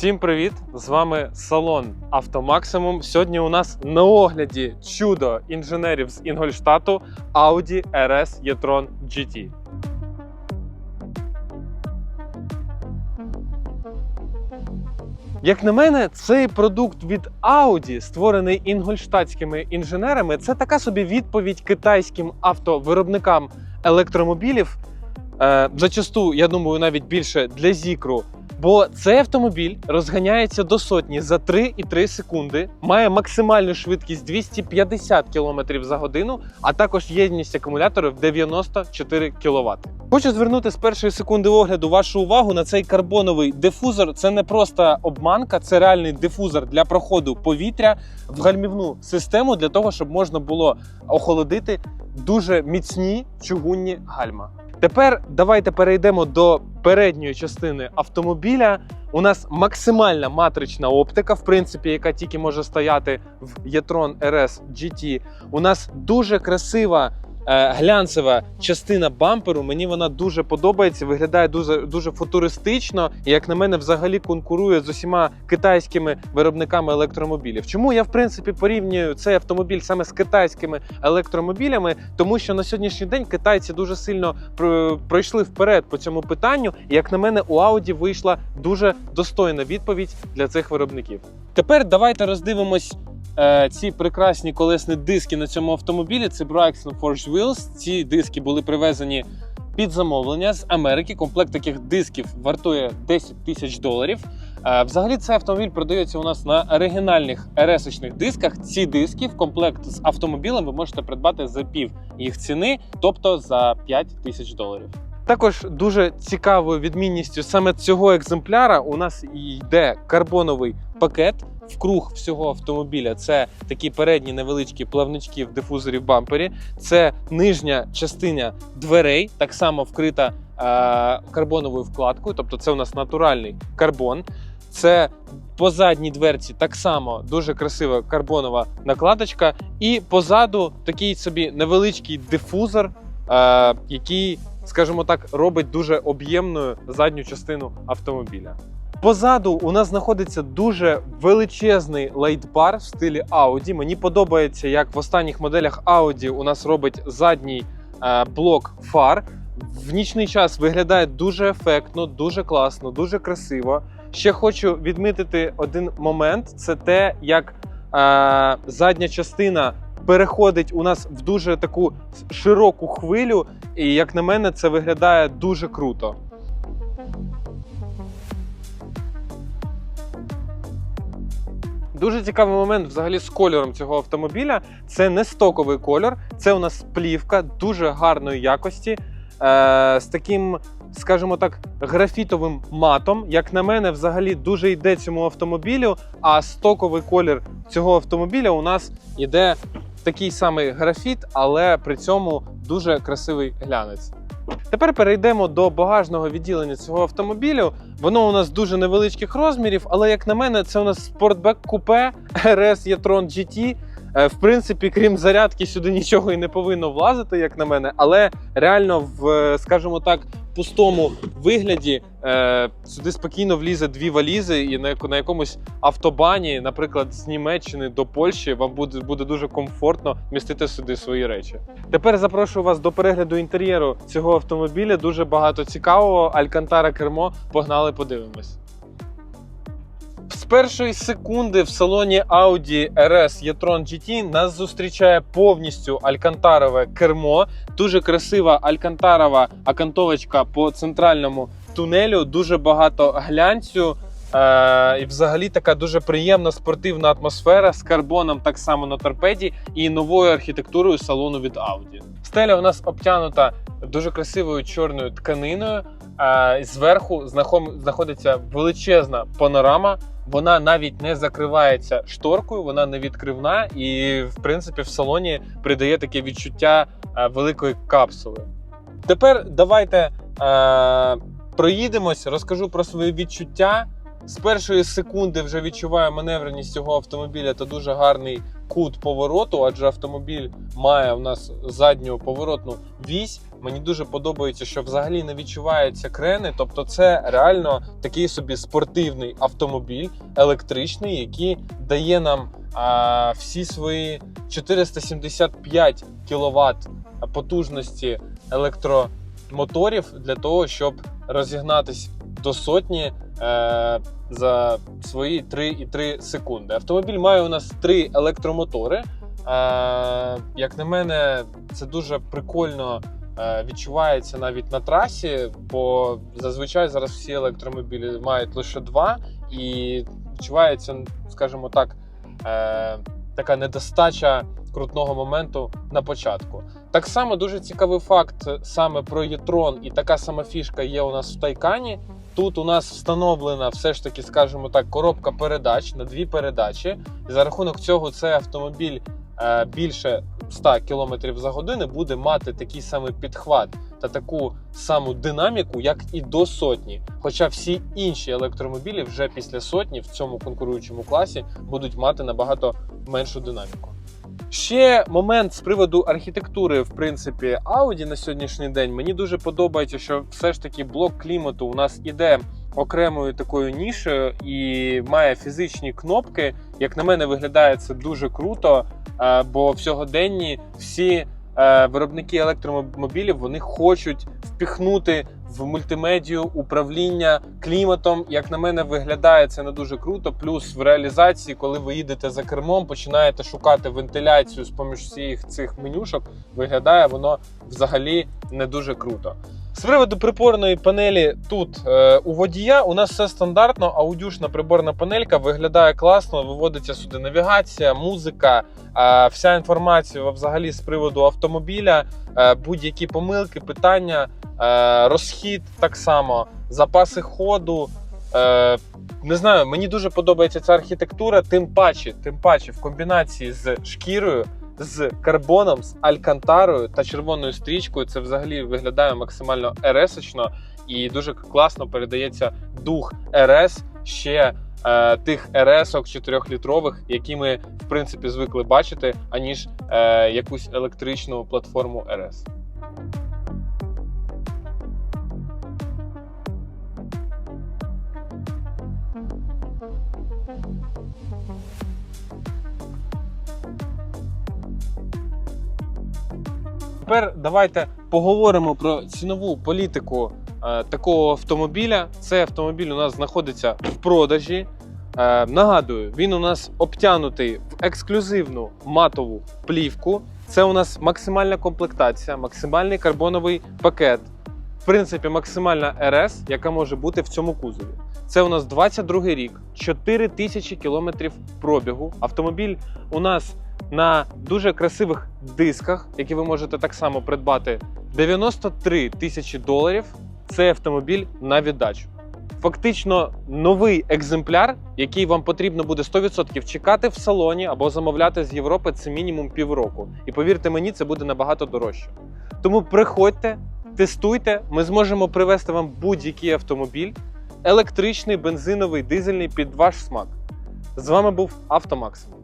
Всім привіт! З вами салон Автомаксимум. Сьогодні у нас на огляді чудо інженерів з Інгольштату Audi RS e-tron GT. Як на мене, цей продукт від Audi, створений інгольштатськими інженерами, це така собі відповідь китайським автовиробникам електромобілів. Е, зачасту, я думаю, навіть більше для зікру. Бо цей автомобіль розганяється до сотні за 3,3 секунди, має максимальну швидкість 250 км за годину, а також єдність акумулятора в 94 кВт. Хочу звернути з першої секунди огляду вашу увагу на цей карбоновий дифузор. Це не просто обманка, це реальний дифузор для проходу повітря в гальмівну систему для того, щоб можна було охолодити дуже міцні чугунні гальма. Тепер давайте перейдемо до передньої частини автомобіля. У нас максимальна матрична оптика, в принципі, яка тільки може стояти в e-tron RS GT. У нас дуже красива глянцева частина бамперу. Мені вона дуже подобається, виглядає дуже, дуже футуристично і, як на мене, взагалі конкурує з усіма китайськими виробниками електромобілів. Чому я в принципі порівнюю цей автомобіль саме з китайськими електромобілями? Тому що на сьогоднішній день китайці дуже сильно пройшли вперед по цьому питанню. І, як на мене, у Audi вийшла дуже достойна відповідь для цих виробників. Тепер давайте роздивимось е, ці прекрасні колесні диски на цьому автомобілі. Це Brixton Forge Wheels. Ці диски були привезені під замовлення з Америки. Комплект таких дисків вартує 10 тисяч доларів. Е, Взагалі, цей автомобіль продається у нас на оригінальних RS-очних дисках. Ці диски в комплект з автомобілем ви можете придбати за пів їх ціни, тобто за 5 тисяч доларів. Також дуже цікавою відмінністю саме цього екземпляра у нас йде карбоновий пакет в круг всього автомобіля. Це такі передні невеличкі плавнички в дифузорі в бампері. Це нижня частина дверей, так само вкрита е, карбоновою вкладкою, тобто це у нас натуральний карбон. Це по задній дверці так само дуже красива карбонова накладочка, і позаду такий собі невеличкий дифузор, е, який, скажімо так, робить дуже об'ємною задню частину автомобіля. Позаду у нас знаходиться дуже величезний лейтбар в стилі Audi. Мені подобається, як в останніх моделях Audi у нас робить задній е, блок фар. В нічний час виглядає дуже ефектно, дуже класно, дуже красиво. Ще хочу відмітити один момент: це те, як е, задня частина переходить у нас в дуже таку широку хвилю, і як на мене, це виглядає дуже круто. Дуже цікавий момент взагалі з кольором цього автомобіля. Це не стоковий кольор, це у нас плівка дуже гарної якості. Е, з таким, скажімо так, графітовим матом. Як на мене, взагалі дуже йде цьому автомобілю. А стоковий колір цього автомобіля у нас іде такий самий графіт, але при цьому дуже красивий глянець. Тепер перейдемо до багажного відділення цього автомобілю. Воно у нас дуже невеличких розмірів, але як на мене, це у нас спортбек купе RS e-tron GT. Е, В принципі, крім зарядки, сюди нічого і не повинно влазити, як на мене. Але реально, в, е, скажімо так, пустому вигляді е, сюди спокійно влізе дві валізи, і на, яко- на якомусь автобані, наприклад, з Німеччини до Польщі, вам буде, буде дуже комфортно містити сюди свої речі. Тепер запрошую вас до перегляду інтер'єру цього автомобіля. Дуже багато цікавого. Алькантара кермо. Погнали, подивимось. Першої секунди в салоні Audi RS e-tron GT нас зустрічає повністю алькантарове кермо. Дуже красива алькантарова окантовочка по центральному тунелю. Дуже багато глянцю. Е, і взагалі така дуже приємна спортивна атмосфера з карбоном так само на торпеді і новою архітектурою салону від Audi. Стеля у нас обтянута дуже красивою чорною тканиною. Зверху знаходиться величезна панорама. Вона навіть не закривається шторкою, вона не відкривна, і в принципі в салоні придає таке відчуття великої капсули. Тепер давайте е, проїдемось, розкажу про свої відчуття. З першої секунди вже відчуваю маневреність цього автомобіля та дуже гарний кут повороту, адже автомобіль має у нас задню поворотну вісь. Мені дуже подобається, що взагалі не відчуваються крени. Тобто, це реально такий собі спортивний автомобіль електричний, який дає нам а, всі свої 475 кВт потужності електромоторів для того, щоб розігнатись до сотні е, за свої 3,3 секунди. Автомобіль має у нас три електромотори. Е, як на мене, це дуже прикольно відчувається навіть на трасі, бо зазвичай зараз всі електромобілі мають лише два, і відчувається, скажімо так, е, така недостача крутного моменту на початку. Так само дуже цікавий факт саме про Єтрон, і така сама фішка є у нас в Тайкані. Тут у нас встановлена все ж таки, скажімо так, коробка передач на дві передачі. І за рахунок цього цей автомобіль е, більше 100 км за годину буде мати такий самий підхват та таку саму динаміку, як і до сотні. Хоча всі інші електромобілі вже після сотні в цьому конкуруючому класі будуть мати набагато меншу динаміку. Ще момент з приводу архітектури, в принципі, Audi на сьогоднішній день мені дуже подобається, що все ж таки блок клімату у нас іде окремою такою нішею і має фізичні кнопки. Як на мене, виглядає це дуже круто, е, бо в сьогоденні всі е, виробники електромобілів вони хочуть впіхнути в мультимедію управління кліматом. Як на мене, виглядає це не дуже круто. Плюс в реалізації, коли ви їдете за кермом, починаєте шукати вентиляцію з поміж всіх цих менюшок, виглядає воно взагалі не дуже круто. З приводу приборної панелі тут е, у водія у нас все стандартно. Аудюшна приборна панелька виглядає класно, виводиться сюди навігація, музика, е, вся інформація взагалі з приводу автомобіля, е, будь-які помилки, питання, е, розхід так само, запаси ходу. Е, не знаю, мені дуже подобається ця архітектура, тим паче, тим паче в комбінації з шкірою з карбоном, з алькантарою та червоною стрічкою. Це взагалі виглядає максимально РС-очно і дуже класно передається дух РС ще е, тих РС-ок 4-літрових, які ми в принципі звикли бачити, аніж е, якусь електричну платформу РС. Тепер давайте поговоримо про цінову політику е, такого автомобіля. Цей автомобіль у нас знаходиться в продажі. Е, нагадую, він у нас обтянутий в ексклюзивну матову плівку. Це у нас максимальна комплектація, максимальний карбоновий пакет. В принципі, максимальна РС, яка може бути в цьому кузові. Це у нас 22 рік, 4 тисячі кілометрів пробігу. Автомобіль у нас на дуже красивих дисках, які ви можете так само придбати. 93 тисячі доларів. Цей автомобіль на віддачу. Фактично новий екземпляр, який вам потрібно буде 100% чекати в салоні або замовляти з Європи це мінімум півроку. І повірте мені, це буде набагато дорожче. Тому приходьте, тестуйте. Ми зможемо привезти вам будь-який автомобіль, електричний, бензиновий, дизельний під ваш смак. З вами був Автомаксимум.